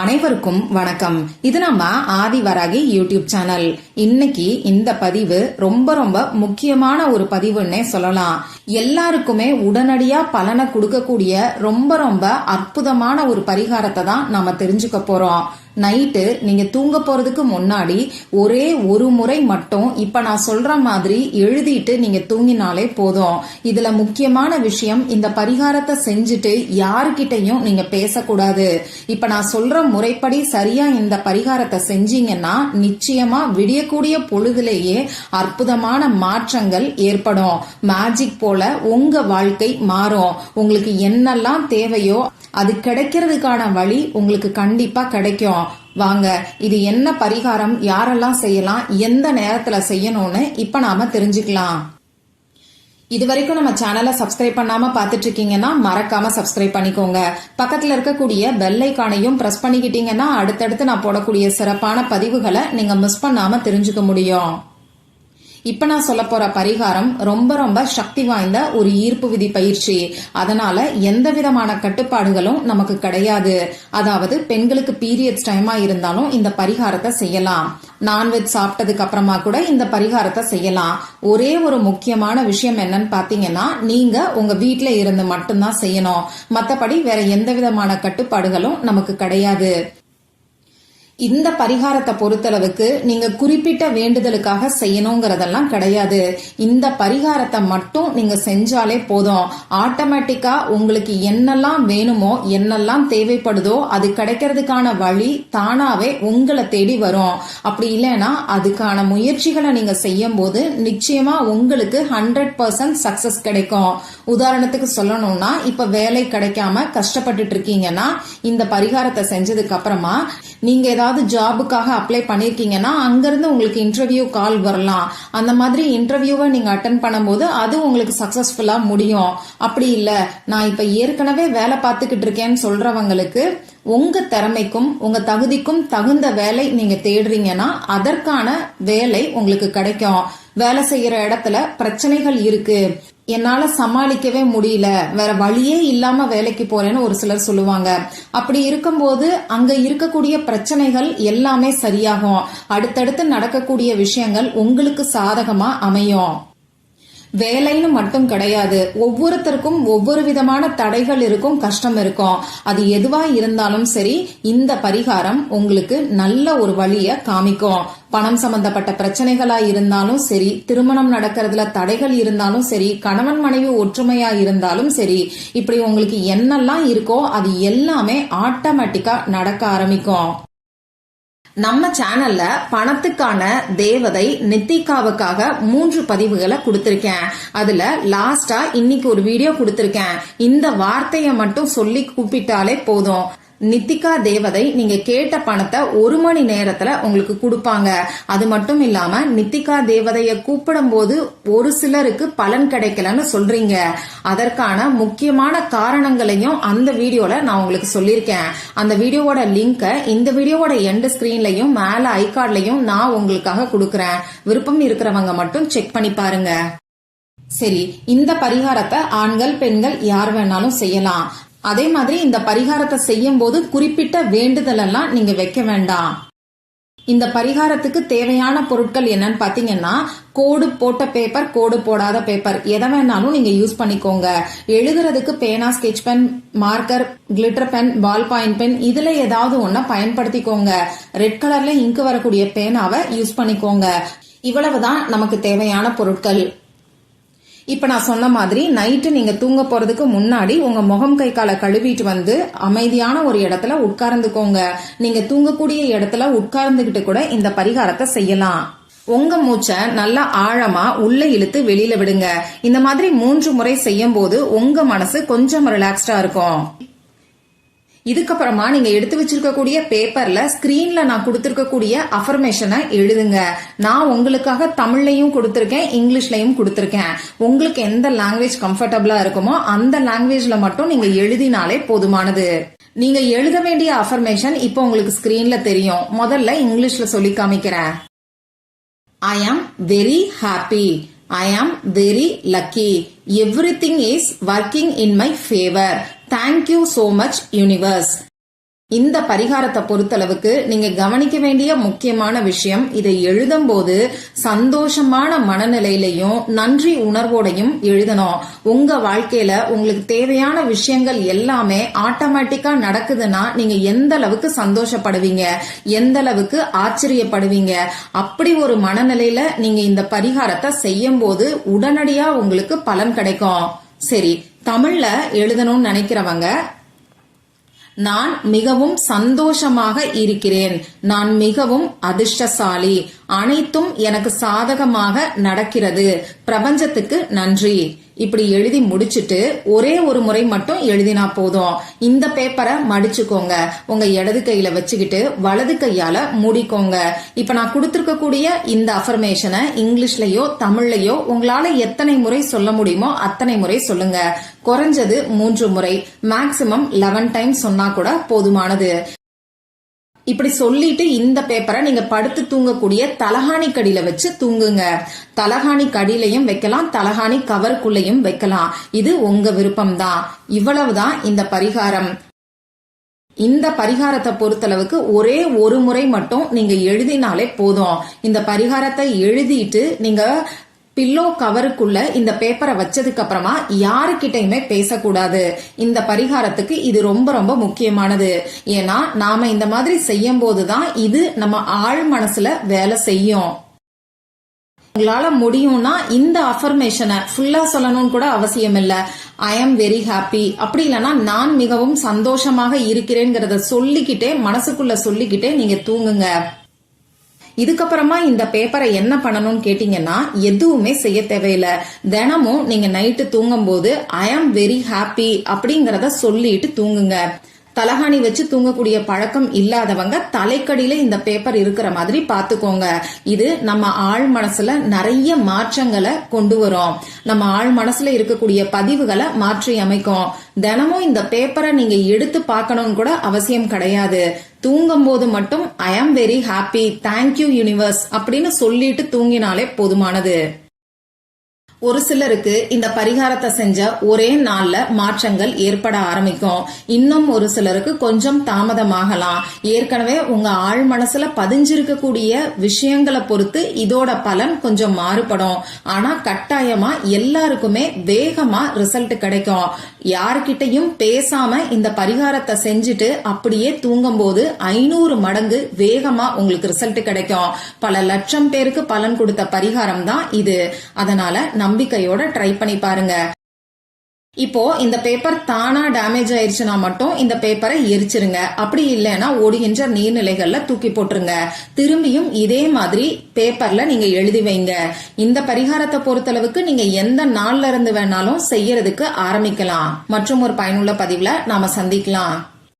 அனைவருக்கும் வணக்கம். இது நம்ம ஆதிவராகி யூடியூப் சேனல். இன்னைக்கு இந்த பதிவு ரொம்ப ரொம்ப முக்கியமான ஒரு பதிவுன்னே சொல்லலாம். எல்லாருக்குமே உடனடியா பலனை கொடுக்கக்கூடிய ரொம்ப ரொம்ப அற்புதமான ஒரு பரிகாரத்தை தான் நாம தெரிஞ்சுக்க போறோம். நைட்டு நீங்க தூங்க போறதுக்கு முன்னாடி ஒரே ஒரு முறை மட்டும் இப்ப நான் சொல்ற மாதிரி எழுதிட்டு நீங்க தூங்கினாலே போதும். இதுல முக்கியமான விஷயம் இந்த பரிகாரத்தை செஞ்சுட்டு யாருக்கிட்டையும் நீங்க பேசக்கூடாது. இப்ப நான் சொல்ற முறைப்படி சரியா இந்த பரிகாரத்தை செஞ்சீங்கன்னா நிச்சயமா விடியக்கூடிய பொழுதுலேயே அற்புதமான மாற்றங்கள் ஏற்படும். மேஜிக் போல உங்க வாழ்க்கை மாறும். உங்களுக்கு என்னெல்லாம் தேவையோ அது கிடைக்கிறதுக்கான வழி உங்களுக்கு கண்டிப்பா கிடைக்கும். வாங்க இது என்ன பரிகாரம்? யாரெல்லாம் செய்யலாம்? எந்த நேரத்துல செய்யணும்னு இப்ப நாம தெரிஞ்சுக்கலாம். இது வரைக்கும் நம்ம சேனலை சப்ஸ்கிரைப் பண்ணாம பாத்துட்டு இருக்கீங்கன்னா மறக்காம சப்ஸ்கிரைப் பண்ணிக்கோங்க. பக்கத்துல இருக்கக்கூடிய பெல் ஐக்கானையும் பிரஸ் பண்ணிக்கிட்டீங்கன்னா அடுத்தடுத்து நான் போடக்கூடிய சிறப்பான பதிவுகளை நீங்க மிஸ் பண்ணாம தெரிஞ்சுக்க முடியும். இப்ப நான் சொல்ல போற பரிகாரம் ரொம்ப ரொம்ப சக்தி வாய்ந்த ஒரு ஈர்ப்பு விதி பயிற்சி. அதனால எந்த விதமான கட்டுப்பாடுகளும் நமக்கு கிடையாது. அதாவது பெண்களுக்கு பீரியட்ஸ் டைமா இருந்தாலும் இந்த பரிகாரத்தை செய்யலாம். நான்வெஜ் சாப்பிட்டதுக்கு அப்புறமா கூட இந்த பரிகாரத்தை செய்யலாம். ஒரே ஒரு முக்கியமான விஷயம் என்னன்னு பாத்தீங்கன்னா நீங்க உங்க வீட்டுல இருந்து மட்டும்தான் செய்யணும். மத்தபடி வேற எந்த விதமான கட்டுப்பாடுகளும் நமக்கு கிடையாது. இந்த பரிகாரத்தை பொறுத்தளவுக்கு நீங்க குறிப்பிட்ட வேண்டுதலுக்காக செய்யணுங்கிறதெல்லாம் கிடையாது. இந்த பரிகாரத்தை மட்டும் நீங்க செஞ்சாலே போதும். ஆட்டோமேட்டிக்கா உங்களுக்கு என்னெல்லாம் வேணுமோ என்னெல்லாம் தேவைப்படுதோ அது கிடைக்கிறதுக்கான வழி தானாவே உங்களை தேடி வரும். அப்படி இல்லைன்னா அதுக்கான முயற்சிகளை நீங்க செய்யும் போது நிச்சயமா உங்களுக்கு ஹண்ட்ரட் பர்சன்ட் சக்சஸ் கிடைக்கும். உதாரணத்துக்கு சொல்லணும்னா இப்ப வேலை கிடைக்காம கஷ்டப்பட்டுட்டு இருக்கீங்கன்னா இந்த பரிகாரத்தை செஞ்சதுக்கு அப்புறமா நீங்க ஏதாவது ஜாபுக்காக அப்ளை பண்ணிருக்கீங்கன்னா அங்கிருந்து உங்களுக்கு இன்டர்வியூ கால் வரலாம். அந்த மாதிரி இன்டர்வியூவை நீங்க அட்டன் பண்ணும்போது அது உங்களுக்கு சக்சஸ்ஃபுல்லா முடியும். அப்படி இல்ல. நான் இப்ப ஏற்கனவே வேலை பார்த்துக்கிட்டு இருக்கேன்னு சொல்றவங்களுக்கு உங்க திறமைக்கும் உங்க தகுதிக்கும் தகுந்த வேலை நீங்க தேடுறீங்கன்னா அதற்கான வேலை உங்களுக்கு கிடைக்கும். வேலை செய்யற இடத்துல பிரச்சனைகள் இருக்கு. என்னால சமாளிக்கவே முடியல. வேற வழியே இல்லாம வேலைக்கு போறேன்னு ஒரு சிலர் சொல்லுவாங்க. அப்படி இருக்கும்போது அங்க இருக்கக்கூடிய பிரச்சனைகள் எல்லாமே சரியாகும். அடுத்தடுத்து நடக்கக்கூடிய விஷயங்கள் உங்களுக்கு சாதகமா அமையும். வேலைன்னு மட்டும் கிடையாது. ஒவ்வொருத்தருக்கும் ஒவ்வொரு விதமான தடைகள் இருக்கும் கஷ்டம் இருக்கும். அது எதுவா இருந்தாலும் சரி இந்த பரிகாரம் உங்களுக்கு நல்ல ஒரு வழிய காமிக்கும். பணம் சம்பந்தப்பட்ட பிரச்சனைகளா இருந்தாலும் சரி திருமணம் நடக்கிறதுல தடைகள் இருந்தாலும் சரி கணவன் மனைவி ஒற்றுமையா இருந்தாலும் சரி இப்படி உங்களுக்கு என்னெல்லாம் இருக்கோ அது எல்லாமே ஆட்டோமேட்டிக்கா நடக்க ஆரம்பிக்கும். நம்ம சேனல்ல பணத்துக்கான தேவதை நித்திகாவுக்காக மூன்று பதிவுகளை கொடுத்திருக்கேன். அதுல லாஸ்டா இன்னைக்கு ஒரு வீடியோ கொடுத்திருக்கேன். இந்த வார்த்தையை மட்டும் சொல்லி கூப்பிட்டாலே போதும். நித்திகா தேவதை நீங்க கேட்ட பணத்தை ஒரு மணி நேரத்துல உங்களுக்கு கொடுப்பாங்க. அது மட்டும் இல்லாம நித்திகா தேவதைய கூப்பிடும் போது ஒரு சிலருக்கு பலன் கிடைக்கலன்னு சொல்றீங்க. அதற்கான முக்கியமான காரணங்களையும் அந்த வீடியோல நான் உங்களுக்கு சொல்லியிருக்கேன். அந்த வீடியோவோட லிங்க இந்த வீடியோவோட எண்ட் ஸ்கிரீன்லயும் மேல ஐகார்ட்லயும் நான் உங்களுக்காக கொடுக்கறேன். விருப்பம் இருக்கிறவங்க மட்டும் செக் பண்ணி பாருங்க. சரி இந்த பரிகாரத்தை ஆண்கள் பெண்கள் யார் வேணாலும் செய்யலாம். அதே மாதிரி இந்த பரிகாரத்தை செய்யும் போது குறிப்பிட்ட வேண்டுதல் எல்லாம் நீங்க வைக்க வேண்டாம். இந்த பரிகாரத்துக்கு தேவையான பொருட்கள் என்னன்னு பாத்தீங்கன்னா கோடு போட்ட பேப்பர் கோடு போடாத பேப்பர் எதை வேணாலும் நீங்க யூஸ் பண்ணிக்கோங்க. எழுதுறதுக்கு பேனா sketch pen marker glitter pen ball point pen இதுல ஏதாவது ஒன்ன பயன்படுத்திக்கோங்க. ரெட் கலர்ல இங்கு வரக்கூடிய பேனாவை யூஸ் பண்ணிக்கோங்க. இவ்வளவுதான் நமக்கு தேவையான பொருட்கள். இப்ப நான் சொன்ன மாதிரி நைட்டு நீங்க தூங்க போறதுக்கு முன்னாடி உங்க முகம் கை காலை கழுவிட்டு வந்து அமைதியான ஒரு இடத்துல உட்கார்ந்துக்கோங்க. நீங்க தூங்கக்கூடிய இடத்துல உட்கார்ந்துகிட்டு கூட இந்த பரிகாரத்தை செய்யலாம். உங்க மூச்சை நல்லா ஆழமா உள்ள இழுத்து வெளியில விடுங்க. இந்த மாதிரி மூன்று முறை செய்யும் போது உங்க மனசு கொஞ்சம் ரிலாக்ஸ்டா இருக்கும். இதுக்கப்புறமா நீங்க எடுத்து வச்சிருக்கக்கூடிய பேப்பர்ல ஸ்கிரீன்ல நான் கொடுத்திருக்கக்கூடிய அஃபர்மேஷனை எழுதுங்க. நான் உங்களுக்காக தமிழ்லையும் கொடுத்திருக்கேன் இங்கிலீஷ்லயும் கொடுத்திருக்கேன். உங்களுக்கு எந்த லாங்குவேஜ் கம்ஃபர்டபுளா இருக்குமோ அந்த லாங்குவேஜ்ல மட்டும் நீங்க எழுதினாலே போதுமானது. நீங்க எழுத வேண்டிய அஃபர்மேஷன் இப்போ உங்களுக்கு ஸ்கிரீன்ல தெரியும். முதல்ல இங்கிலீஷ்ல சொல்லி காமிக்கிறேன். I am very happy I am very lucky. Everything is working in my favor. Thank you so much universe. இந்த பரிகாரத்தை பொறுத்தளவுக்கு நீங்க கவனிக்க வேண்டிய முக்கியமான விஷயம் இதை எழுதும்போது சந்தோஷமான மனநிலையிலையும் நன்றி உணர்வோடையும் எழுதணும். உங்க வாழ்க்கையில உங்களுக்கு தேவையான விஷயங்கள் எல்லாமே ஆட்டோமேட்டிக்கா நடக்குதுன்னா நீங்க எந்த அளவுக்கு சந்தோஷப்படுவீங்க? எந்த அளவுக்கு ஆச்சரியப்படுவீங்க? அப்படி ஒரு மனநிலையில நீங்க இந்த பரிகாரத்தை செய்யும் போது உடனடியா உங்களுக்கு பலன் கிடைக்கும். சரி தமிழ்ல எழுதணும்னு நினைக்கிறவங்க நான் மிகவும் சந்தோஷமாக இருக்கிறேன். நான் மிகவும் அதிர்ஷ்டசாலி. அனைத்தும் எனக்கு சாதகமாக நடக்கிறது. பிரபஞ்சத்துக்கு நன்றி. இப்படி எழுதி முடிச்சுட்டு ஒரே ஒரு முறை மட்டும் எழுதினா போதும். இந்த பேப்பரை மடிச்சுக்கோங்க. உங்க இடது கையில வச்சுக்கிட்டு வலது கையால மூடிக்கோங்க. இப்ப நான் கொடுத்திருக்கக்கூடிய இந்த அஃபர்மேஷனை இங்கிலீஷ்லயோ தமிழ்லயோ உங்களால எத்தனை முறை சொல்ல முடியுமோ அத்தனை முறை சொல்லுங்க. குறைஞ்சது மூன்று முறை. மேக்சிமம் லெவன் டைம் சொன்னா கூட போதுமானது. இப்படி சொல்லிட்டு இந்த பேப்பரை நீங்க படுத்து தூங்கக்கூடிய தலகாணி கடியில வச்சு தூங்குங்க. தலகாணி கடியிலையும் வைக்கலாம் தலகாணி கவருக்குள்ளேயும் வைக்கலாம். இது உங்க விருப்பம்தான். இவ்வளவுதான் இந்த பரிகாரம். இந்த பரிகாரத்தை பொறுத்தளவுக்கு ஒரே ஒரு முறை மட்டும் நீங்க எழுதினாலே போதும். இந்த பரிகாரத்தை எழுதிட்டு நீங்க பில்லோ கவருக்குள்ள இந்த பேப்பரை வச்சதுக்கு அப்புறமா யாருக்கிட்டையுமே பேசக்கூடாது. இந்த பரிகாரத்துக்கு இது ரொம்ப ரொம்ப முக்கியமானது. ஏன்னா நாம இந்த மாதிரி செய்யும் போதுதான் இது நம்ம ஆழ் மனசுல வேலை செய்யும். உங்களால முடியும்னா இந்த அஃபர்மேஷனை ஃபுல்லா சொல்லணும்னு கூட அவசியம் இல்ல. ஐ எம் வெரி ஹாப்பி அப்படி இல்லைன்னா நான் மிகவும் சந்தோஷமாக இருக்கிறேங்கிறத சொல்லிக்கிட்டே மனசுக்குள்ள சொல்லிக்கிட்டே நீங்க தூங்குங்க. இதுக்கப்புறமா இந்த பேப்பரை என்ன பண்ணணும்னு கேட்டீங்கன்னா எதுவுமே செய்ய தேவையில்லை. தினமும் நீங்க நைட்டு தூங்கும் போது ஐ ஆம் வெரி ஹாப்பி அப்படிங்கறத சொல்லிட்டு தூங்குங்க. தலகாணி வச்சு தூங்கக்கூடிய பழக்கம் இல்லாதவங்க தலைக்கடியில இந்த பேப்பர் இருக்கிற மாதிரி பாத்துக்கோங்க. இது நம்ம ஆழ் மனசுல நிறைய மாற்றங்களை கொண்டு வரும். நம்ம ஆழ் மனசுல இருக்கக்கூடிய பதிவுகளை மாற்றி அமைக்கும். தினமும் இந்த பேப்பரை நீங்க எடுத்து பார்க்கணும்னு கூட அவசியம் கிடையாது. தூங்கும் போது மட்டும் ஐ am very happy thank you universe அப்படின்னு சொல்லிட்டு தூங்கினாலே போதுமானது. ஒரு சிலருக்கு இந்த பரிகாரத்தை செஞ்ச ஒரே நாள்ல மாற்றங்கள் ஏற்பட ஆரம்பிக்கும். இன்னும் ஒரு சிலருக்கு கொஞ்சம் தாமதமாகலாம். ஏற்கனவே உங்க ஆழ் மனசுல பதிஞ்சிருக்கக்கூடிய விஷயங்களை பொறுத்து இதோட பலன் கொஞ்சம் மாறுபடும். ஆனா கட்டாயமா எல்லாருக்குமே வேகமா ரிசல்ட் கிடைக்கும். யார்கிட்டயும் பேசாம இந்த பரிகாரத்தை செஞ்சுட்டு அப்படியே தூங்கும் போது ஐநூறு மடங்கு வேகமா உங்களுக்கு ரிசல்ட் கிடைக்கும். பல லட்சம் பேருக்கு பலன் கொடுத்த பரிகாரம் தான் இது. அதனால நம்பிக்கையோட ட்ரை பண்ணி பாருங்க. இப்போ இந்த பேப்பர் தானா டேமேஜ் ஆயிருச்சுன்னா மட்டும் இந்த பேப்பரை எரிச்சிருங்க. அப்படி இல்லைன்னா ஓடுகின்ற நீர்நிலைகள்ல தூக்கி போட்டுருங்க. திரும்பியும் இதே மாதிரி பேப்பர்ல நீங்க எழுதி வைங்க. இந்த பரிகாரத்தை பொறுத்தளவுக்கு நீங்க எந்த நாள்ல இருந்து வேணாலும் செய்யறதுக்கு ஆரம்பிக்கலாம். மற்றும் ஒரு பயனுள்ள பதிவுல நாம சந்திக்கலாம்.